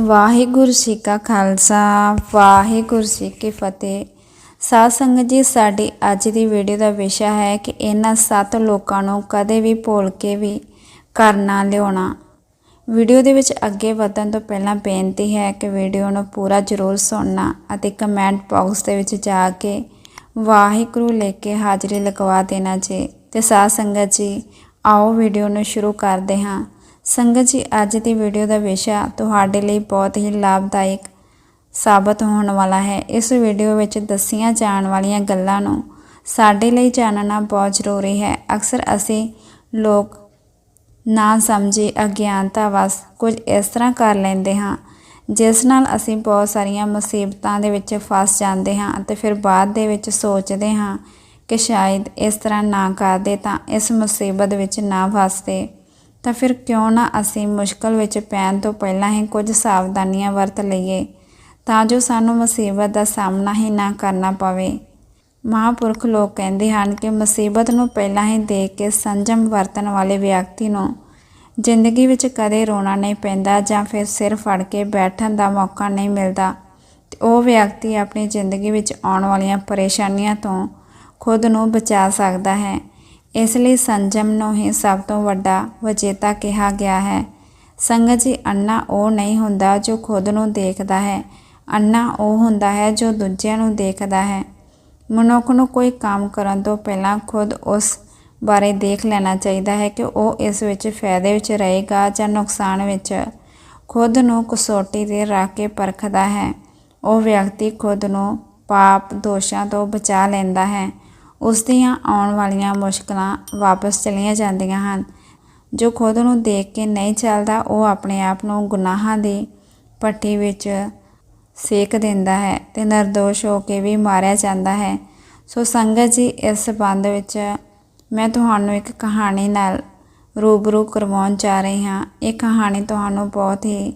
ਵਾਹਿਗੁਰੂ ਜੀ ਕਾ ਖਾਲਸਾ, ਵਾਹਿਗੁਰੂ ਜੀ ਕੀ ਫਤਿਹ। ਸਾਧ ਸੰਗਤ ਜੀ, ਸਾਡੀ ਅੱਜ ਦੀ ਵੀਡੀਓ ਦਾ ਵਿਸ਼ਾ ਹੈ ਕਿ ਇਹਨਾਂ ਸੱਤ ਲੋਕਾਂ ਨੂੰ ਕਦੇ ਵੀ ਭੁੱਲ ਕੇ ਵੀ ਘਰ ਨਾ ਲਿਆਉਣਾ। ਵੀਡੀਓ ਦੇ ਵਿੱਚ ਅੱਗੇ ਵਧਣ ਤੋਂ ਪਹਿਲਾਂ ਬੇਨਤੀ ਹੈ ਕਿ ਵੀਡੀਓ ਨੂੰ ਪੂਰਾ ਜ਼ਰੂਰ ਸੁਣਨਾ ਅਤੇ ਕਮੈਂਟ ਬਾਕਸ ਦੇ ਵਿੱਚ ਜਾ ਕੇ ਵਾਹਿਗੁਰੂ ਲੈ ਕੇ ਹਾਜ਼ਰੀ ਲਗਵਾ ਦੇਣਾ ਜੀ। ਤੇ ਸਾਧ ਸੰਗਤ ਜੀ, ਆਓ ਵੀਡੀਓ ਨੂੰ ਸ਼ੁਰੂ ਕਰਦੇ ਹਾਂ। ਸੰਗਤ ਜੀ, ਅੱਜ ਦੀ ਵੀਡੀਓ ਦਾ ਵਿਸ਼ਾ ਤੁਹਾਡੇ ਲਈ ਬਹੁਤ ਹੀ ਲਾਭਦਾਇਕ ਸਾਬਤ ਹੋਣ ਵਾਲਾ ਹੈ। ਇਸ ਵੀਡੀਓ ਵਿੱਚ ਦੱਸੀਆਂ ਜਾਣ ਵਾਲੀਆਂ ਗੱਲਾਂ ਨੂੰ ਸਾਡੇ ਲਈ ਜਾਣਨਾ ਬਹੁਤ ਜ਼ਰੂਰੀ ਹੈ। ਅਕਸਰ ਅਸੀਂ ਲੋਕ ਨਾ ਸਮਝੇ ਅਗਿਆਨਤਾ ਵਸ ਕੁਝ ਇਸ ਤਰ੍ਹਾਂ ਕਰ ਲੈਂਦੇ ਹਾਂ, ਜਿਸ ਨਾਲ ਅਸੀਂ ਬਹੁਤ ਸਾਰੀਆਂ ਮੁਸੀਬਤਾਂ ਦੇ ਵਿੱਚ ਫਸ ਜਾਂਦੇ ਹਾਂ ਅਤੇ ਫਿਰ ਬਾਅਦ ਦੇ ਵਿੱਚ ਸੋਚਦੇ ਹਾਂ ਕਿ ਸ਼ਾਇਦ ਇਸ ਤਰ੍ਹਾਂ ਨਾ ਕਰਦੇ ਤਾਂ ਇਸ ਮੁਸੀਬਤ ਵਿੱਚ ਨਾ ਫਸਦੇ। ਤਾਂ ਫਿਰ ਕਿਉਂ ਨਾ ਅਸੀਂ ਮੁਸ਼ਕਲ ਵਿੱਚ ਪੈਣ ਤੋਂ ਪਹਿਲਾਂ ਹੀ ਕੁਝ ਸਾਵਧਾਨੀਆਂ ਵਰਤ ਲਈਏ, ਤਾਂ ਜੋ ਸਾਨੂੰ ਮੁਸੀਬਤ ਦਾ ਸਾਹਮਣਾ ਹੀ ਨਾ ਕਰਨਾ ਪਵੇ। ਮਹਾਂਪੁਰਖ ਲੋਕ ਕਹਿੰਦੇ ਹਨ ਕਿ ਮੁਸੀਬਤ ਨੂੰ ਪਹਿਲਾਂ ਹੀ ਦੇਖ ਕੇ ਸੰਜਮ ਵਰਤਣ ਵਾਲੇ ਵਿਅਕਤੀ ਨੂੰ ਜ਼ਿੰਦਗੀ ਵਿੱਚ ਕਦੇ ਰੋਣਾ ਨਹੀਂ ਪੈਂਦਾ ਜਾਂ ਫਿਰ ਸਿਰ ਫੜ ਕੇ ਬੈਠਣ ਦਾ ਮੌਕਾ ਨਹੀਂ ਮਿਲਦਾ। ਤੇ ਉਹ ਵਿਅਕਤੀ ਆਪਣੀ ਜ਼ਿੰਦਗੀ ਵਿੱਚ ਆਉਣ ਵਾਲੀਆਂ ਪਰੇਸ਼ਾਨੀਆਂ ਤੋਂ ਖੁਦ ਨੂੰ ਬਚਾ ਸਕਦਾ ਹੈ। ਇਸ ਲਈ ਸੰਜਮ ਨੂੰ ਹੀ ਸਭ ਤੋਂ ਵੱਡਾ ਵਿਜੇਤਾ ਕਿਹਾ ਗਿਆ ਹੈ। ਸੰਗਤ ਜੀ, ਅੰਨਾ ਉਹ ਨਹੀਂ ਹੁੰਦਾ ਜੋ ਖੁਦ ਨੂੰ ਦੇਖਦਾ ਹੈ। ਅੰਨਾ ਉਹ ਹੁੰਦਾ ਹੈ ਜੋ ਦੂਜਿਆਂ ਨੂੰ ਦੇਖਦਾ ਹੈ। ਮਨੁੱਖ ਨੂੰ ਕੋਈ ਕੰਮ ਕਰਨ ਤੋਂ ਪਹਿਲਾਂ ਖੁਦ ਉਸ ਬਾਰੇ ਦੇਖ ਲੈਣਾ ਚਾਹੀਦਾ ਹੈ ਕਿ ਉਹ ਇਸ ਵਿੱਚ ਫਾਇਦੇ ਵਿੱਚ ਰਹੇਗਾ ਜਾਂ ਨੁਕਸਾਨ ਵਿੱਚ। ਖੁਦ ਨੂੰ ਕਸੌਟੀ ਤੇ ਰੱਖ ਕੇ ਪਰਖਦਾ ਹੈ। ਉਹ ਵਿਅਕਤੀ ਖੁਦ ਨੂੰ ਪਾਪ, ਦੋਸ਼ਾਂ ਤੋਂ ਬਚਾ ਲੈਂਦਾ ਹੈ। ਉਸ ਦੀਆਂ ਆਉਣ ਵਾਲੀਆਂ ਮੁਸ਼ਕਲਾਂ ਵਾਪਸ ਚਲੀਆਂ ਜਾਂਦੀਆਂ ਹਨ। ਜੋ ਖੁਦ ਨੂੰ ਦੇਖ ਕੇ ਨਹੀਂ ਚੱਲਦਾ, ਉਹ ਆਪਣੇ ਆਪ ਨੂੰ ਗੁਨਾਹਾਂ ਦੀ ਪੱਟੀ ਵਿੱਚ ਸੇਕ ਦਿੰਦਾ ਹੈ ਤੇ ਨਿਰਦੋਸ਼ ਹੋ ਕੇ ਵੀ ਮਾਰਿਆ ਜਾਂਦਾ ਹੈ। ਸੋ ਸੰਗਤ ਜੀ, ਇਸ ਸੰਬੰਧ ਵਿੱਚ ਮੈਂ ਤੁਹਾਨੂੰ ਇੱਕ ਕਹਾਣੀ ਨਾਲ ਰੂਬਰੂ ਕਰਵਾਉਣ ਜਾ ਰਹੀ ਹਾਂ। ਇਹ ਕਹਾਣੀ ਤੁਹਾਨੂੰ ਬਹੁਤ ਹੀ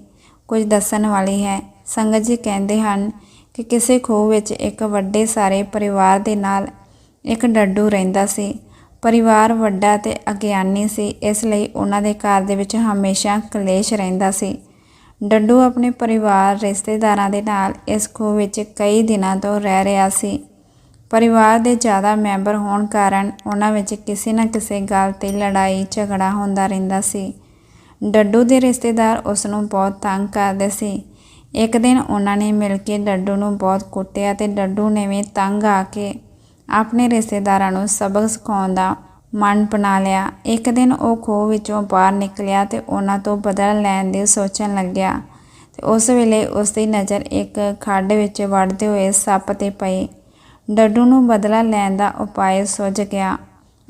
ਕੁਝ ਦੱਸਣ ਵਾਲੀ ਹੈ। ਸੰਗਤ ਜੀ ਕਹਿੰਦੇ ਹਨ ਕਿ ਕਿਸੇ ਖੂਹ ਵਿੱਚ ਇੱਕ ਵੱਡੇ ਸਾਰੇ ਪਰਿਵਾਰ ਦੇ ਨਾਲ ਇੱਕ ਡੱਡੂ ਰਹਿੰਦਾ ਸੀ, ਪਰਿਵਾਰ ਵੱਡਾ ਤੇ ਅਗਿਆਨੀ ਸੀ, ਇਸ ਲਈ ਉਹਨਾਂ ਦੇ ਘਰ ਦੇ ਵਿੱਚ ਹਮੇਸ਼ਾ ਕਲੇਸ਼ ਰਹਿੰਦਾ ਸੀ। ਡੱਡੂ ਆਪਣੇ ਪਰਿਵਾਰ ਰਿਸ਼ਤੇਦਾਰਾਂ ਦੇ ਨਾਲ ਇਸ ਖੂਹ ਵਿੱਚ ਕਈ ਦਿਨਾਂ ਤੋਂ ਰਹਿ ਰਿਹਾ ਸੀ। ਪਰਿਵਾਰ ਦੇ ਜ਼ਿਆਦਾ ਮੈਂਬਰ ਹੋਣ ਕਾਰਨ ਉਹਨਾਂ ਵਿੱਚ ਕਿਸੇ ਨਾ ਕਿਸੇ ਗੱਲ ਤੇ ਲੜਾਈ, ਝਗੜਾ ਹੁੰਦਾ ਰਹਿੰਦਾ ਸੀ। ਡੱਡੂ ਦੇ ਰਿਸ਼ਤੇਦਾਰ ਉਸ ਨੂੰ ਬਹੁਤ ਤੰਗ ਕਰਦੇ ਸੀ। ਇੱਕ ਦਿਨ ਉਹਨਾਂ ਨੇ ਮਿਲ ਕੇ ਡੱਡੂ ਨੂੰ ਬਹੁਤ ਕੁੱਟਿਆ ਤੇ ਡੱਡੂ ਨੇ ਵੀ ਤੰਗ ਆ ਕੇ ਆਪਣੇ ਰਿਸ਼ਤੇਦਾਰਾਂ ਨੂੰ ਸਬਕ ਸਿਖਾਉਣ ਦਾ ਮਨ ਬਣਾ ਲਿਆ। ਇੱਕ ਦਿਨ ਉਹ ਖੂਹ ਵਿੱਚੋਂ ਬਾਹਰ ਨਿਕਲਿਆ ਤੇ ਉਹਨਾਂ ਤੋਂ ਬਦਲਾ ਲੈਣ ਦੀ ਸੋਚਣ ਲੱਗਿਆ ਤੇ ਉਸ ਵੇਲੇ ਉਸ ਦੀ ਨਜ਼ਰ ਇੱਕ ਖੱਡ ਵਿੱਚ ਵੜਦੇ ਹੋਏ ਸੱਪ ਤੇ ਪਈ। ਡੱਡੂ ਨੂੰ ਬਦਲਾ ਲੈਣ ਦਾ ਉਪਾਅ ਸੁੱਝ ਗਿਆ।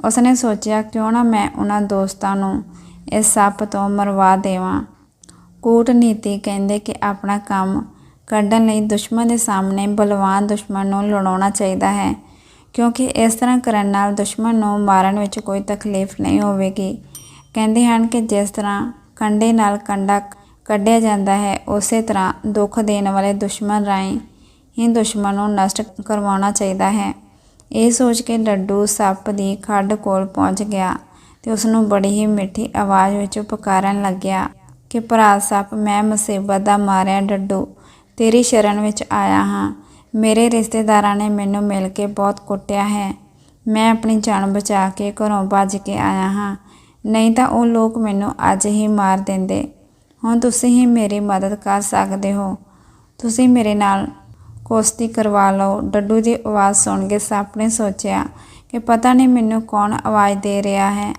ਉਸਨੇ ਸੋਚਿਆ, ਕਿਉਂ ਨਾ ਮੈਂ ਉਹਨਾਂ ਦੋਸਤਾਂ ਨੂੰ ਇਸ ਸੱਪ ਤੋਂ ਮਰਵਾ ਦੇਵਾਂ? ਕੂਟਨੀਤੀ ਕਹਿੰਦੇ ਕਿ ਆਪਣਾ ਕੰਮ ਕੱਢਣ ਲਈ ਦੁਸ਼ਮਣ ਦੇ ਸਾਹਮਣੇ ਬਲਵਾਨ ਦੁਸ਼ਮਣ ਨੂੰ ਲੜਾਉਣਾ ਚਾਹੀਦਾ ਹੈ। ਕਿਉਂਕਿ ਇਸ ਤਰ੍ਹਾਂ ਕਰਨ ਨਾਲ ਦੁਸ਼ਮਣ ਨੂੰ ਮਾਰਨ ਵਿੱਚ ਕੋਈ ਤਕਲੀਫ ਨਹੀਂ ਹੋਵੇਗੀ। ਕਹਿੰਦੇ ਹਨ ਕਿ ਜਿਸ ਤਰ੍ਹਾਂ ਕੰਡੇ ਨਾਲ ਕੰਡਾ ਕੱਢਿਆ ਜਾਂਦਾ ਹੈ, ਉਸੇ ਤਰ੍ਹਾਂ ਦੁੱਖ ਦੇਣ ਵਾਲੇ ਦੁਸ਼ਮਣ ਰਾਹੀਂ ਹੀ ਦੁਸ਼ਮਣ ਨੂੰ ਨਸ਼ਟ ਕਰਵਾਉਣਾ ਚਾਹੀਦਾ ਹੈ। ਇਹ ਸੋਚ ਕੇ ਡੱਡੂ ਸੱਪ ਦੀ ਖੱਡ ਕੋਲ ਪਹੁੰਚ ਗਿਆ ਤੇ ਉਸ ਨੂੰ ਬੜੀ ਹੀ ਮਿੱਠੀ ਆਵਾਜ਼ ਵਿੱਚ ਪੁਕਾਰਨ ਲੱਗਿਆ ਕਿ ਭਰਾ ਸੱਪ, ਮੈਂ ਮੁਸੀਬਤ ਦਾ ਮਾਰਿਆ ਡੱਡੂ, ਤੇਰੀ ਸ਼ਰਨ ਵਿੱਚ ਆਇਆ ਹਾਂ। ਮੇਰੇ ਰਿਸ਼ਤੇਦਾਰਾਂ ਨੇ ਮੈਨੂੰ ਮਿਲ ਕੇ ਬਹੁਤ ਕੁੱਟਿਆ ਹੈ। ਮੈਂ ਆਪਣੀ ਜਾਨ ਬਚਾ ਕੇ ਘਰੋਂ ਭੱਜ ਕੇ ਆਇਆ ਹਾਂ। ਨਹੀਂ ਤਾਂ ਉਹ ਲੋਕ ਮੈਨੂੰ ਅੱਜ ਹੀ ਮਾਰ ਦਿੰਦੇ। ਹੁਣ ਤੁਸੀਂ ਹੀ ਮੇਰੀ ਮਦਦ ਕਰ ਸਕਦੇ ਹੋ। ਤੁਸੀਂ ਮੇਰੇ ਨਾਲ ਕੁਸ਼ਤੀ ਕਰਵਾ ਲਓ। ਡੱਡੂ ਦੀ ਆਵਾਜ਼ ਸੁਣ ਕੇ ਸੱਪ ਨੇ ਸੋਚਿਆ ਕਿ ਪਤਾ ਨਹੀਂ ਮੈਨੂੰ ਕੌਣ ਆਵਾਜ਼ ਦੇ ਰਿਹਾ ਹੈ।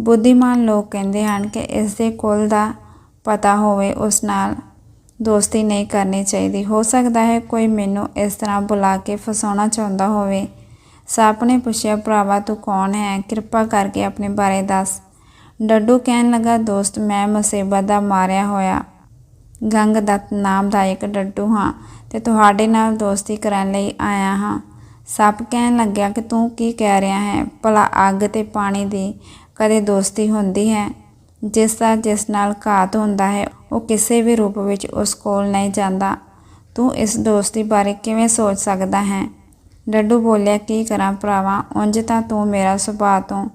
ਬੁੱਧੀਮਾਨ ਲੋਕ ਕਹਿੰਦੇ ਹਨ ਕਿ ਇਸ ਦੇ ਕੁੱਲ ਦਾ ਪਤਾ ਹੋਵੇ ਉਸ ਨਾਲ। ਦੋਸਤੀ ਨਹੀਂ ਕਰਨੀ ਚਾਹੀਦੀ। ਹੋ ਸਕਦਾ ਹੈ ਕੋਈ ਮੈਨੂੰ ਇਸ ਤਰ੍ਹਾਂ ਬੁਲਾ ਕੇ ਫਸਾਉਣਾ ਚਾਹੁੰਦਾ ਹੋਵੇ। ਸੱਪ ਨੇ ਪੁੱਛਿਆ, ਭਰਾਵਾ, ਤੂੰ ਕੌਣ ਹੈ? ਕਿਰਪਾ ਕਰਕੇ ਆਪਣੇ ਬਾਰੇ ਦੱਸ। ਡੱਡੂ ਕਹਿਣ ਲੱਗਾ, ਦੋਸਤ, ਮੈਂ ਮੁਸੀਬਤ ਦਾ ਮਾਰਿਆ ਹੋਇਆ। ਗੰਗ ਦੱਤ ਨਾਮ ਦਾ ਇੱਕ ਡੱਡੂ ਹਾਂ ਤੇ ਤੁਹਾਡੇ ਨਾਲ ਦੋਸਤੀ ਕਰਨ ਲਈ ਆਇਆ ਹਾਂ। ਸੱਪ ਕਹਿਣ ਲੱਗਿਆ ਕਿ ਤੂੰ ਕੀ ਕਹਿ ਰਿਹਾ ਹੈ? ਭਲਾ ਅੱਗ ਤੇ ਪਾਣੀ ਦੀ ਕਦੇ ਦੋਸਤੀ ਹੁੰਦੀ ਹੈ? ਜਿਸ ਦਾ ਜਿਸ ਨਾਲ ਘਾਤ ਹੁੰਦਾ ਹੈ, ਉਹ ਕਿਸੇ ਵੀ ਰੂਪ ਵਿੱਚ ਉਸ ਕੋਲ ਨਹੀਂ ਜਾਂਦਾ। ਤੂੰ ਇਸ ਦੋਸਤੀ ਬਾਰੇ ਕਿਵੇਂ ਸੋਚ ਸਕਦਾ ਹੈ? ਡੱਡੂ ਬੋਲਿਆ, ਕੀ ਕਰਾਂ ਭਰਾਵਾ, ਉਂਝ ਤਾਂ ਤੂੰ ਮੇਰਾ ਸੁਭਾਅ ਤੋਂ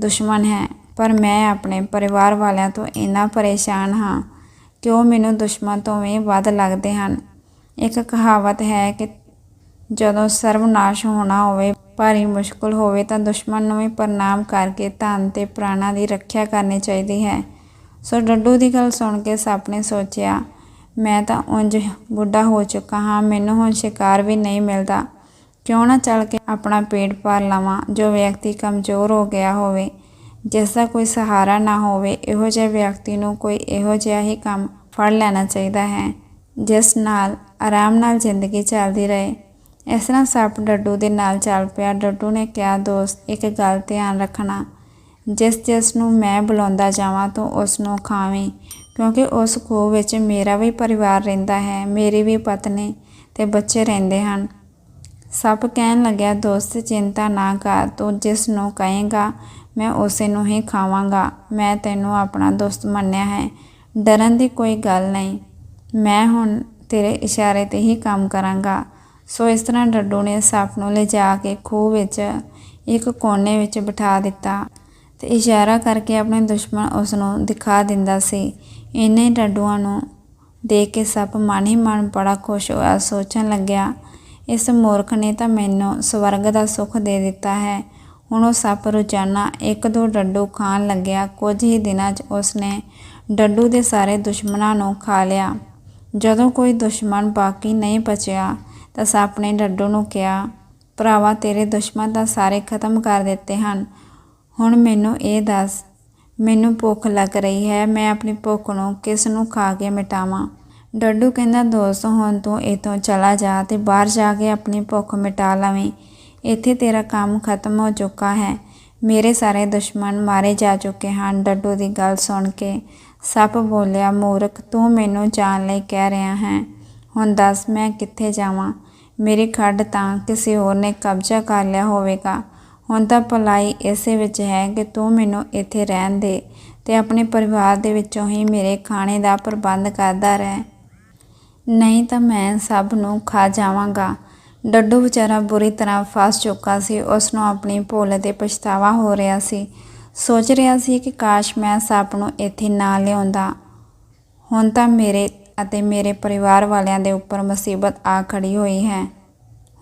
ਦੁਸ਼ਮਣ ਹੈ, ਪਰ ਮੈਂ ਆਪਣੇ ਪਰਿਵਾਰ ਵਾਲਿਆਂ ਤੋਂ ਇੰਨਾ ਪਰੇਸ਼ਾਨ ਹਾਂ। ਕਿ ਉਹ ਮੈਨੂੰ ਦੁਸ਼ਮਣ ਤੋਂ ਵੀ ਵੱਧ ਲੱਗਦੇ ਹਨ? ਇੱਕ ਕਹਾਵਤ ਹੈ ਕਿ ਜਦੋਂ ਸਰਵਨਾਸ਼ ਹੋਣਾ ਹੋਵੇ ਭਾਰੀ ਮੁਸ਼ਕਲ ਹੋਵੇ ਤਾਂ ਦੁਸ਼ਮਣ ਨੂੰ ਵੀ ਪ੍ਰਣਾਮ ਕਰਕੇ ਧਨ ਤੇ ਪ੍ਰਾਣਾਂ ਦੀ ਰੱਖਿਆ ਕਰਨੀ ਚਾਹੀਦੀ ਹੈ। ਸੋ ਡੱਡੂ ਦੀ ਗੱਲ ਸੁਣ ਕੇ ਸੱਪ ਨੇ ਸੋਚਿਆ, ਮੈਂ ਤਾਂ ਉਂਝ ਬੁੱਢਾ ਹੋ ਚੁੱਕਾ ਹਾਂ, ਮੈਨੂੰ ਹੁਣ ਸ਼ਿਕਾਰ ਵੀ ਨਹੀਂ ਮਿਲਦਾ। ਕਿਉਂ ਨਾ ਚੱਲ ਕੇ ਆਪਣਾ ਪੇਟ ਭਰ ਲਵਾਂ, ਜੋ ਵਿਅਕਤੀ ਕਮਜ਼ੋਰ ਹੋ ਗਿਆ ਹੋਵੇ। ਜਿਸ ਦਾ ਕੋਈ ਸਹਾਰਾ ਨਾ ਹੋਵੇ, ਇਹੋ ਜਿਹੇ ਵਿਅਕਤੀ ਨੂੰ ਕੋਈ ਇਹੋ ਜਿਹਾ ਹੀ ਕੰਮ ਫੜ ਲੈਣਾ ਚਾਹੀਦਾ ਹੈ, ਜਿਸ ਨਾਲ, ਆਰਾਮ ਨਾਲ ਜ਼ਿੰਦਗੀ ਚੱਲਦੀ ਰਹੇ। ਇਸ ਤਰ੍ਹਾਂ ਸੱਪ ਡੱਡੂ ਦੇ ਨਾਲ ਚੱਲ ਪਿਆ। ਡੱਡੂ ਨੇ ਕਿਹਾ, ਦੋਸਤ, ਇੱਕ ਗੱਲ ਧਿਆਨ ਰੱਖਣਾ। ਜਿਸ ਜਿਸ ਨੂੰ ਮੈਂ ਬੁਲਾਉਂਦਾ ਜਾਵਾਂ, ਤੂੰ ਉਸ ਨੂੰ ਖਾਵੇਂ, ਕਿਉਂਕਿ ਉਸ ਖੂਹ ਵਿੱਚ ਮੇਰਾ ਵੀ ਪਰਿਵਾਰ ਰਹਿੰਦਾ ਹੈ, ਮੇਰੀ ਵੀ ਪਤਨੀ ਤੇ ਬੱਚੇ ਰਹਿੰਦੇ ਹਨ। ਸੱਪ ਕਹਿਣ ਲੱਗਿਆ, ਦੋਸਤ, ਚਿੰਤਾ ਨਾ ਕਰ, ਤੂੰ ਜਿਸ ਨੂੰ ਕਹੇਗਾ, ਮੈਂ ਉਸੇ ਨੂੰ ਹੀ ਖਾਵਾਂਗਾ। ਮੈਂ ਤੈਨੂੰ ਆਪਣਾ ਦੋਸਤ ਮੰਨਿਆ ਹੈ। ਡਰਨ ਦੀ ਕੋਈ ਗੱਲ ਨਹੀਂ। ਮੈਂ ਹੁਣ ਤੇਰੇ ਇਸ਼ਾਰੇ ਤੇ ਹੀ ਕੰਮ ਕਰਾਂਗਾ। ਸੋ ਇਸ ਤਰ੍ਹਾਂ ਡੱਡੂ ਨੇ ਸੱਪ ਨੂੰ ਲਿਜਾ ਕੇ ਖੂਹ ਵਿੱਚ ਇੱਕ ਕੋਨੇ ਵਿੱਚ ਬਿਠਾ ਦਿੱਤਾ ਤੇ ਇਸ਼ਾਰਾ ਕਰਕੇ ਆਪਣੇ ਦੁਸ਼ਮਣ ਉਸ ਨੂੰ ਦਿਖਾ ਦਿੰਦਾ ਸੀ। ਇੰਨੇ ਡੱਡੂਆਂ ਨੂੰ ਦੇਖ ਕੇ ਸੱਪ ਮਨ ਹੀ ਮਨ ਬੜਾ ਖੁਸ਼ ਹੋਇਆ। ਸੋਚਣ ਲੱਗਿਆ, ਇਸ ਮੂਰਖ ਨੇ ਤਾਂ ਮੈਨੂੰ ਸਵਰਗ ਦਾ ਸੁੱਖ ਦੇ ਦਿੱਤਾ ਹੈ। ਹੁਣ ਉਹ ਸੱਪ ਰੋਜ਼ਾਨਾ ਇੱਕ ਦੋ ਡੱਡੂ ਖਾਣ ਲੱਗਿਆ। ਕੁਝ ਹੀ ਦਿਨਾਂ 'ਚ ਉਸਨੇ ਡੱਡੂ ਦੇ ਸਾਰੇ ਦੁਸ਼ਮਣਾਂ ਨੂੰ ਖਾ ਲਿਆ। ਜਦੋਂ ਕੋਈ ਦੁਸ਼ਮਣ ਬਾਕੀ ਨਹੀਂ ਬਚਿਆ ਤਾਂ ਸੱਪ ਨੇ ਡੱਡੂ ਨੂੰ ਕਿਹਾ, ਭਰਾਵਾ, ਤੇਰੇ ਦੁਸ਼ਮਣ ਤਾਂ ਸਾਰੇ ਖਤਮ ਕਰ ਦਿੱਤੇ ਹਨ। ਹੁਣ ਮੈਨੂੰ ਇਹ ਦੱਸ, ਮੈਨੂੰ ਭੁੱਖ ਲੱਗ ਰਹੀ ਹੈ, ਮੈਂ ਆਪਣੀ ਭੁੱਖ ਨੂੰ ਕਿਸ ਨੂੰ ਖਾ ਕੇ ਮਿਟਾਵਾਂ? ਡੱਡੂ ਕਹਿੰਦਾ, ਦੋਸਤ, ਹੁਣ ਤੂੰ ਇੱਥੋਂ ਚਲਾ ਜਾ ਤੇ ਬਾਹਰ ਜਾ ਕੇ ਆਪਣੀ ਭੁੱਖ ਮਿਟਾ ਲਵੇਂ। ਇੱਥੇ ਤੇਰਾ ਕੰਮ ਖਤਮ ਹੋ ਚੁੱਕਾ ਹੈ। ਮੇਰੇ ਸਾਰੇ ਦੁਸ਼ਮਣ ਮਾਰੇ ਜਾ ਚੁੱਕੇ ਹਨ। ਡੱਡੂ ਦੀ ਗੱਲ ਸੁਣ ਕੇ ਸੱਪ ਬੋਲਿਆ, ਮੂਰਖ, ਤੂੰ ਮੈਨੂੰ ਜਾਣ ਲਈ ਕਹਿ ਰਿਹਾ ਹੈ। ਹੁਣ ਦੱਸ, ਮੈਂ ਕਿੱਥੇ ਜਾਵਾਂ? ਮੇਰੀ ਖੱਡ ਤਾਂ ਕਿਸੇ ਹੋਰ ਨੇ ਕਬਜ਼ਾ ਕਰ ਲਿਆ ਹੋਵੇਗਾ। ਹੁਣ ਤਾਂ ਭਲਾਈ ਇਸੇ ਵਿੱਚ ਹੈ ਕਿ ਤੂੰ ਮੈਨੂੰ ਇੱਥੇ ਰਹਿਣ ਦੇ ਤੇ ਆਪਣੇ ਪਰਿਵਾਰ ਦੇ ਵਿੱਚੋਂ ਹੀ ਮੇਰੇ ਖਾਣੇ ਦਾ ਪ੍ਰਬੰਧ ਕਰਦਾ ਰਹਿ। ਨਹੀਂ ਤਾਂ ਮੈਂ ਸਭ ਨੂੰ ਖਾ ਜਾਵਾਂਗਾ। ਡੱਡੂ ਵਿਚਾਰਾ ਬੁਰੀ ਤਰ੍ਹਾਂ ਫਸ ਚੁੱਕਾ ਸੀ। ਉਸ ਨੂੰ ਆਪਣੀ ਭੁੱਲ ਤੇ ਪਛਤਾਵਾ ਹੋ ਰਿਹਾ ਸੀ। ਸੋਚ ਰਿਹਾ ਸੀ ਕਿ ਕਾਸ਼ ਮੈਂ ਸੱਪ ਨੂੰ ਇੱਥੇ ਨਾ ਲਿਆਉਂਦਾ। ਹੁਣ ਤਾਂ ਮੇਰੇ ਅਤੇ ਮੇਰੇ ਪਰਿਵਾਰ ਵਾਲਿਆਂ ਦੇ ਉੱਪਰ ਮੁਸੀਬਤ ਆ ਖੜੀ ਹੋਈ ਹੈ।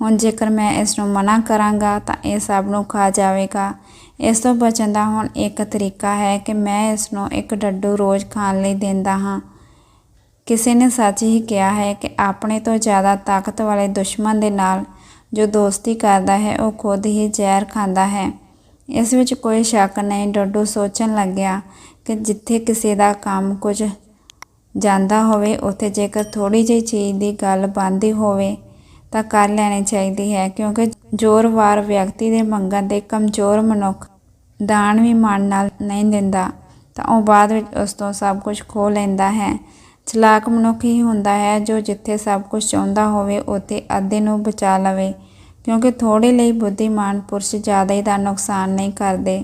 ਹੁਣ ਜੇਕਰ ਮੈਂ ਇਸ ਨੂੰ ਮਨਾ ਕਰਾਂਗਾ ਤਾਂ ਇਹ ਸਭ ਨੂੰ ਖਾ ਜਾਵੇਗਾ। ਇਸ ਤੋਂ ਬਚਣ ਦਾ ਹੁਣ ਇੱਕ ਤਰੀਕਾ ਹੈ ਕਿ ਮੈਂ ਇਸ ਨੂੰ ਇੱਕ ਡੱਡੂ ਰੋਜ਼ ਖਾਣ ਲਈ ਦਿੰਦਾ ਹਾਂ। ਕਿਸੇ ਨੇ ਸੱਚ ਹੀ ਕਿਹਾ ਹੈ ਕਿ ਆਪਣੇ ਤੋਂ ਜ਼ਿਆਦਾ ਤਾਕਤ ਵਾਲੇ ਦੁਸ਼ਮਣ ਦੇ ਨਾਲ ਜੋ ਦੋਸਤੀ ਕਰਦਾ ਹੈ, ਉਹ ਖੁਦ ਹੀ ਜ਼ਹਿਰ ਖਾਂਦਾ ਹੈ। ਇਸ ਵਿੱਚ ਕੋਈ ਸ਼ੱਕ ਨਹੀਂ, ਡੱਡੂ ਸੋਚਣ ਲੱਗਿਆ ਕਿ ਜਿੱਥੇ ਕਿਸੇ ਦਾ ਕੰਮ ਕੁਝ ਜਾਂਦਾ ਹੋਵੇ, ਉੱਥੇ ਜੇਕਰ ਥੋੜੀ ਜਿਹੀ ਚੀਜ਼ ਦੀ ਗੱਲ ਬੰਦੀ ਹੋਵੇ, ਤਾਂ ਕਰ ਲੈਣੀ ਚਾਹੀਦੀ ਹੈ, ਕਿਉਂਕਿ ਜ਼ੋਰਵਾਰ ਵਿਅਕਤੀ ਦੇ ਮੰਗਣ ਦੇ ਕਮਜ਼ੋਰ ਮਨੁੱਖ ਦਾਨ ਵੀ ਮਨ ਨਾਲ ਨਹੀਂ ਦਿੰਦਾ, ਤਾਂ ਉਹ ਬਾਅਦ ਵਿੱਚ ਉਸ ਤੋਂ ਸਭ ਕੁਝ ਖੋ ਲੈਂਦਾ ਹੈ। ਚਲਾਕ ਮਨੁੱਖ ਹੀ ਹੁੰਦਾ ਹੈ, ਜੋ ਜਿੱਥੇ ਸਭ ਕੁਝ ਚਾਹੁੰਦਾ ਹੋਵੇ, ਉੱਥੇ ਅੱਧੇ ਨੂੰ ਬਚਾ ਲਵੇ, ਕਿਉਂਕਿ ਥੋੜੇ ਲਈ ਬੁੱਧੀਮਾਨ ਪੁਰਸ਼ ਜ਼ਿਆਦਾ ਹੀ ਦਾ ਨੁਕਸਾਨ ਨਹੀਂ ਕਰਦੇ।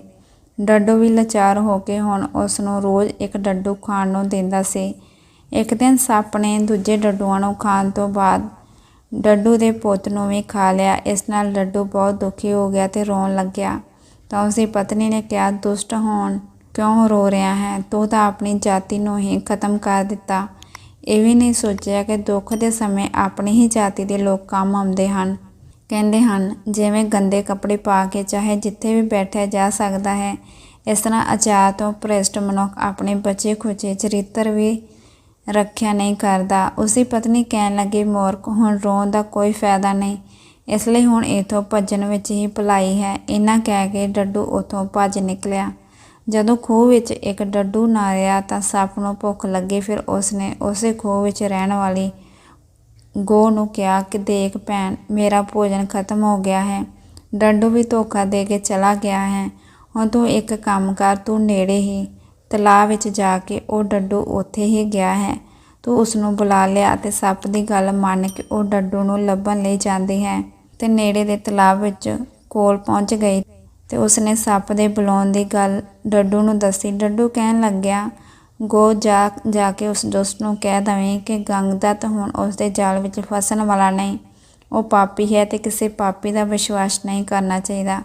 ਡੱਡੂ ਵੀ ਲਾਚਾਰ ਹੋ ਕੇ ਹੁਣ ਉਸ ਨੂੰ ਰੋਜ਼ ਇੱਕ ਡੱਡੂ ਖਾਣ ਨੂੰ ਦਿੰਦਾ ਸੀ। ਇੱਕ ਦਿਨ ਸੱਪ ਨੇ ਦੂਜੇ ਡੱਡੂਆਂ ਨੂੰ ਖਾਣ ਤੋਂ ਬਾਅਦ ਡੱਡੂ ਦੇ ਪੁੱਤ ਨੂੰ ਵੀ ਖਾ ਲਿਆ। ਇਸ ਨਾਲ ਡੱਡੂ ਬਹੁਤ ਦੁਖੀ ਹੋ ਗਿਆ ਤੇ ਰੋਣ ਲੱਗਿਆ। ਤਾਂ ਉਸਦੀ ਪਤਨੀ ਨੇ ਕਿਹਾ, ਦੁਸ਼ਟ ਹੋਣ, ਕਿਉਂ ਰੋ ਰਿਹਾ ਹੈ? ਤੂੰ ਤਾਂ ਆਪਣੀ ਜਾਤੀ ਨੂੰ ਹੀ ਖਤਮ ਕਰ ਦਿੱਤਾ ਇਹ ਵੀ ਨਹੀਂ ਸੋਚਿਆ ਕਿ ਦੁੱਖ ਦੇ ਸਮੇਂ ਆਪਣੀ ਹੀ ਜਾਤੀ ਦੇ ਲੋਕ ਕੰਮ ਆਉਂਦੇ ਹਨ। ਕਹਿੰਦੇ ਹਨ, ਜਿਵੇਂ ਗੰਦੇ ਕੱਪੜੇ ਪਾ ਕੇ ਚਾਹੇ ਜਿੱਥੇ ਵੀ ਬੈਠਿਆ ਜਾ ਸਕਦਾ ਹੈ, ਇਸ ਤਰ੍ਹਾਂ ਅਚਾਰ ਤੋਂ ਭ੍ਰਿਸ਼ਟ ਮਨੁੱਖ ਆਪਣੇ ਬਚੇ ਖੁਚੇ ਚਰਿੱਤਰ ਵੀ ਰੱਖਿਆ ਨਹੀਂ ਕਰਦਾ। ਉਸਦੀ ਪਤਨੀ ਕਹਿਣ ਲੱਗੀ, ਮੋਰਕ, ਹੁਣ ਰੋਣ ਦਾ ਕੋਈ ਫਾਇਦਾ ਨਹੀਂ। ਇਸ ਲਈ ਹੁਣ ਇਥੋਂ ਭੱਜਣ ਵਿੱਚ ਹੀ ਭਲਾਈ ਹੈ। ਇਹਨਾਂ ਕਹਿ ਕੇ ਡੱਡੂ ਉਥੋਂ ਭੱਜ ਨਿਕਲਿਆ। ਜਦੋਂ ਖੂਹ ਵਿੱਚ ਇੱਕ ਡੱਡੂ ਨਾ ਰਿਹਾ ਤਾਂ ਸੱਪ ਨੂੰ ਭੁੱਖ ਲੱਗੀ। ਫਿਰ ਉਸਨੇ ਉਸੇ ਖੂਹ ਵਿੱਚ ਰਹਿਣ ਵਾਲੀ ਗੋ ਨੂੰ ਕਿਹਾ ਕਿ, ਦੇਖ ਭੈਣ, ਮੇਰਾ ਭੋਜਨ ਖਤਮ ਹੋ ਗਿਆ ਹੈ। ਡੱਡੂ ਵੀ ਧੋਖਾ ਦੇ ਕੇ ਚਲਾ ਗਿਆ ਹੈ। ਹੁਣ ਤੂੰ ਇੱਕ ਕੰਮ ਕਰ, ਤੂੰ ਨੇੜੇ ਹੀ ਤਲਾਅ ਵਿੱਚ ਜਾ ਕੇ ਉਹ ਡੱਡੂ ਉੱਥੇ ਹੀ ਗਿਆ ਹੈ। ਤੂੰ ਉਸ ਨੂੰ ਬੁਲਾ ਲਿਆ ਤੇ ਸੱਪ ਦੀ ਗੱਲ ਮੰਨ ਕੇ ਉਹ ਡੱਡੂ ਨੂੰ ਲੱਭਣ ਲਈ ਜਾਂਦੀ ਹੈ ਤੇ ਨੇੜੇ ਦੇ ਤਲਾਅ ਵਿੱਚ ਕੋਲ ਪਹੁੰਚ ਗਈ ਤੇ ਉਸਨੇ ਸੱਪ ਦੇ ਬੁਲਾਉਣ ਦੀ ਗੱਲ ਡੱਡੂ ਨੂੰ ਦੱਸੀ। ਡੱਡੂ ਕਹਿਣ ਲੱਗਿਆ, ਗੋ ਜਾ ਜਾ ਕੇ ਉਸ ਦੋਸਤ ਨੂੰ ਕਹਿ ਦਵੇਂ ਕਿ ਗੰਗਦੱਤ ਹੁਣ ਉਸ ਦੇ ਜਾਲ ਵਿੱਚ ਫਸਣ ਵਾਲਾ ਨਹੀਂ। ਉਹ ਪਾਪੀ ਹੈ ਤੇ ਕਿਸੇ ਪਾਪੀ ਦਾ ਵਿਸ਼ਵਾਸ ਨਹੀਂ ਕਰਨਾ ਚਾਹੀਦਾ।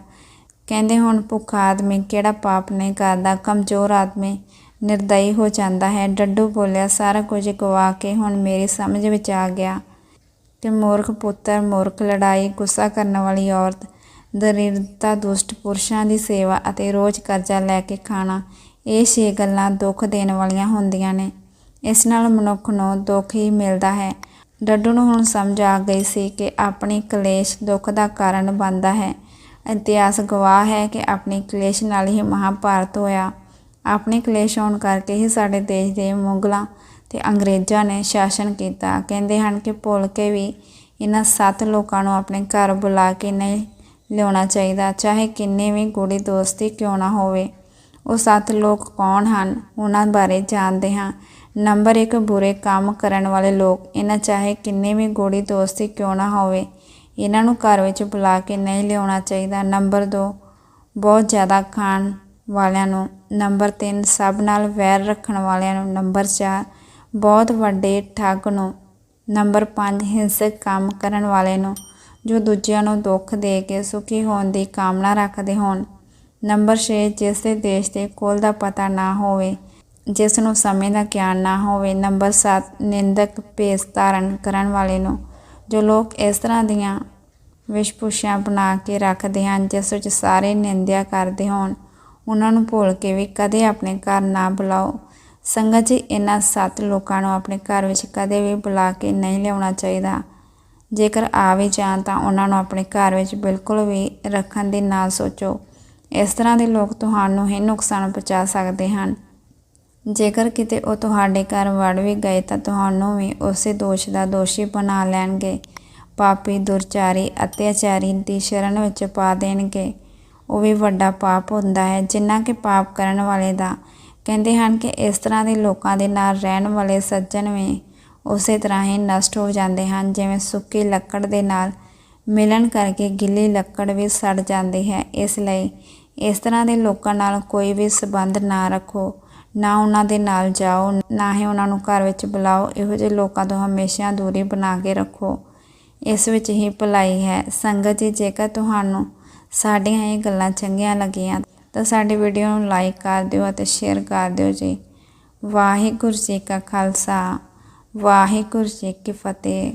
ਕਹਿੰਦੇ ਹੁਣ ਭੁੱਖਾ ਆਦਮੀ ਕਿਹੜਾ ਪਾਪ ਨਹੀਂ ਕਰਦਾ, ਕਮਜ਼ੋਰ ਆਦਮੀ ਨਿਰਦਈ ਹੋ ਜਾਂਦਾ ਹੈ। ਡੱਡੂ ਬੋਲਿਆ, ਸਾਰਾ ਕੁਝ ਗਵਾ ਕੇ ਹੁਣ ਮੇਰੀ ਸਮਝ ਵਿੱਚ ਆ ਗਿਆ ਕਿ ਮੂਰਖ ਪੁੱਤਰ, ਮੂਰਖ ਲੜਾਈ, ਗੁੱਸਾ ਕਰਨ ਵਾਲੀ ਔਰਤ ਦਰਿਦਰਤਾ ਦੁਸ਼ਟ ਪੁਰਸ਼ਾਂ ਦੀ ਸੇਵਾ ਅਤੇ ਰੋਜ਼ ਕਰਜ਼ਾ ਲੈ ਕੇ ਖਾਣਾ, ਇਹ ਛੇ ਗੱਲਾਂ ਦੁੱਖ ਦੇਣ ਵਾਲੀਆਂ ਹੁੰਦੀਆਂ ਨੇ। ਇਸ ਨਾਲ ਮਨੁੱਖ ਨੂੰ ਦੁੱਖ ਹੀ ਮਿਲਦਾ ਹੈ। ਡੱਡੂ ਨੂੰ ਹੁਣ ਸਮਝ ਆ ਗਈ ਸੀ ਕਿ ਆਪਣੀ ਕਲੇਸ਼ ਦੁੱਖ ਦਾ ਕਾਰਨ ਬਣਦਾ ਹੈ। ਇਤਿਹਾਸ ਗਵਾਹ ਹੈ ਕਿ ਆਪਣੀ ਕਲੇਸ਼ ਨਾਲ ਹੀ ਮਹਾਭਾਰਤ ਹੋਇਆ। ਆਪਣੇ ਕਲੇਸ਼ ਹੋਣ ਕਰਕੇ ਹੀ ਸਾਡੇ ਦੇਸ਼ ਦੇ ਮੁਗਲਾਂ ਤੇ ਅੰਗਰੇਜ਼ਾਂ ਨੇ ਸ਼ਾਸਨ ਕੀਤਾ। ਕਹਿੰਦੇ ਹਨ ਕਿ ਭੁੱਲ ਕੇ ਵੀ ਇਹਨਾਂ ਸੱਤ ਲੋਕਾਂ ਨੂੰ ਆਪਣੇ ਘਰ ਬੁਲਾ ਕੇ ਨਹੀਂ ਲਿਆਉਣਾ ਚਾਹੀਦਾ। ਚਾਹੇ ਕਿੰਨੇ ਵੀ ਗੂੜੀ ਦੋਸਤੀ ਕਿਉਂ ਨਾ ਹੋਵੇ, ਉਹ ਸੱਤ ਲੋਕ ਕੌਣ ਹਨ, ਉਹਨਾਂ ਬਾਰੇ ਜਾਣਦੇ ਹਾਂ। ਨੰਬਰ 1 ਬੁਰੇ ਕੰਮ ਕਰਨ ਵਾਲੇ ਲੋਕ। ਇਹਨਾਂ ਚਾਹੇ ਕਿੰਨੇ ਵੀ ਗੂੜੀ ਦੋਸਤੀ ਕਿਉਂ ਨਾ ਹੋਵੇ ਇਹਨਾਂ ਨੂੰ ਘਰ ਵਿੱਚ ਬੁਲਾ ਕੇ ਨਹੀਂ ਲਿਆਉਣਾ ਚਾਹੀਦਾ। ਨੰਬਰ 2 ਬਹੁਤ ਜ਼ਿਆਦਾ ਖਾਣ ਵਾਲਿਆਂ ਨੂੰ। ਨੰਬਰ 3 ਸਭ ਨਾਲ ਵੈਰ ਰੱਖਣ ਵਾਲਿਆਂ ਨੂੰ। ਨੰਬਰ 4 ਬਹੁਤ ਵੱਡੇ ਠੱਗ ਨੂੰ। ਨੰਬਰ 5 ਹਿੰਸਕ ਕੰਮ ਕਰਨ ਵਾਲੇ ਨੂੰ, ਜੋ ਦੂਜਿਆਂ ਨੂੰ ਦੁੱਖ ਦੇ ਕੇ ਸੁਖੀ ਹੋਣ ਦੀ ਕਾਮਨਾ ਰੱਖਦੇ ਹੋਣ। ਨੰਬਰ 6 ਜਿਸ ਦੇ ਦੇਸ਼ ਦੇ ਕੋਲ ਦਾ ਪਤਾ ਨਾ ਹੋਵੇ, ਜਿਸ ਨੂੰ ਸਮੇਂ ਦਾ ਗਿਆਨ ਨਾ ਹੋਵੇ। ਨੰਬਰ 7 ਨਿੰਦਕ, ਭੇਸ ਧਾਰਨ ਕਰਨ ਵਾਲੇ ਨੂੰ, ਜੋ ਲੋਕ ਇਸ ਤਰ੍ਹਾਂ ਦੀਆਂ ਵਿਸ਼ਪੂਸ਼ਾਂ ਬਣਾ ਕੇ ਰੱਖਦੇ ਹਨ, ਜਿਸ ਵਿੱਚ ਸਾਰੇ ਨਿੰਦਿਆ ਕਰਦੇ ਹੋਣ। ਉਹਨਾਂ ਨੂੰ ਭੁੱਲ ਕੇ ਵੀ ਕਦੇ ਆਪਣੇ ਘਰ ਨਾ ਬੁਲਾਓ। ਸੰਗਤ ਜੀ, ਇਹਨਾਂ ਸੱਤ ਲੋਕਾਂ ਨੂੰ ਆਪਣੇ ਘਰ ਵਿੱਚ ਕਦੇ ਵੀ ਬੁਲਾ ਕੇ ਨਹੀਂ ਲਿਆਉਣਾ ਚਾਹੀਦਾ। ਜੇਕਰ ਆ ਵੀ ਜਾਣ ਤਾਂ ਉਹਨਾਂ ਨੂੰ ਆਪਣੇ ਘਰ ਵਿੱਚ ਬਿਲਕੁਲ ਵੀ ਰੱਖਣ ਦੀ ਨਾ ਸੋਚੋ। ਇਸ ਤਰ੍ਹਾਂ ਦੇ ਲੋਕ ਤੁਹਾਨੂੰ ਹੀ ਨੁਕਸਾਨ ਪਹੁੰਚਾ ਸਕਦੇ ਹਨ। ਜੇਕਰ ਕਿਤੇ ਉਹ ਤੁਹਾਡੇ ਘਰ ਵੜ ਵੀ ਗਏ ਤਾਂ ਤੁਹਾਨੂੰ ਵੀ ਉਸੇ ਦੋਸ਼ ਦਾ ਦੋਸ਼ੀ ਬਣਾ ਲੈਣਗੇ। ਪਾਪੀ ਦੁਰਚਾਰੀ ਅਤਿਆਚਾਰੀ ਦੀ ਸ਼ਰਨ ਵਿੱਚ ਪਾ ਦੇਣਗੇ। ਉਹ ਵੀ ਵੱਡਾ ਪਾਪ ਹੁੰਦਾ ਹੈ, ਜਿੰਨਾ ਕਿ ਪਾਪ ਕਰਨ ਵਾਲੇ ਦਾ। ਕਹਿੰਦੇ ਹਨ ਕਿ ਇਸ ਤਰ੍ਹਾਂ ਦੇ ਲੋਕਾਂ ਦੇ ਨਾਲ ਰਹਿਣ ਵਾਲੇ ਸੱਜਣ ਵੀ ਉਸੇ ਤਰ੍ਹਾਂ ਹੀ ਨਸ਼ਟ ਹੋ ਜਾਂਦੇ ਹਨ, ਜਿਵੇਂ ਸੁੱਕੀ ਲੱਕੜ ਦੇ ਨਾਲ ਮਿਲਣ ਕਰਕੇ ਗਿੱਲੀ ਲੱਕੜ ਵੀ ਸੜ ਜਾਂਦੀ ਹੈ। ਇਸ ਲਈ ਇਸ ਤਰ੍ਹਾਂ ਦੇ ਲੋਕਾਂ ਨਾਲ ਕੋਈ ਵੀ ਸਬੰਧ ਨਾ ਰੱਖੋ, ਨਾ ਉਹਨਾਂ ਦੇ ਨਾਲ ਜਾਓ, ਨਾ ਹੀ ਉਹਨਾਂ ਨੂੰ ਘਰ ਵਿੱਚ ਬੁਲਾਓ। ਇਹੋ ਜਿਹੇ ਲੋਕਾਂ ਤੋਂ ਹਮੇਸ਼ਾ ਦੂਰੀ ਬਣਾ ਕੇ ਰੱਖੋ। ਇਸ ਵਿੱਚ ਹੀ ਭਲਾਈ ਹੈ। ਸੰਗਤ ਜੀ, ਜੇਕਰ ਤੁਹਾਨੂੰ ਸਾਡੀਆਂ ਇਹ ਗੱਲਾਂ ਚੰਗੀਆਂ ਲੱਗੀਆਂ, ਤਾਂ ਸਾਡੀ ਵੀਡੀਓ ਨੂੰ ਲਾਈਕ ਕਰ ਦਿਓ ਅਤੇ ਸ਼ੇਅਰ ਕਰ ਦਿਓ ਜੀ। ਵਾਹਿਗੁਰੂ ਜੀ ਕਾ ਖਾਲਸਾ, ਵਾਹਿਗੁਰੂ ਜੀ ਕੀ ਫਤਿਹ।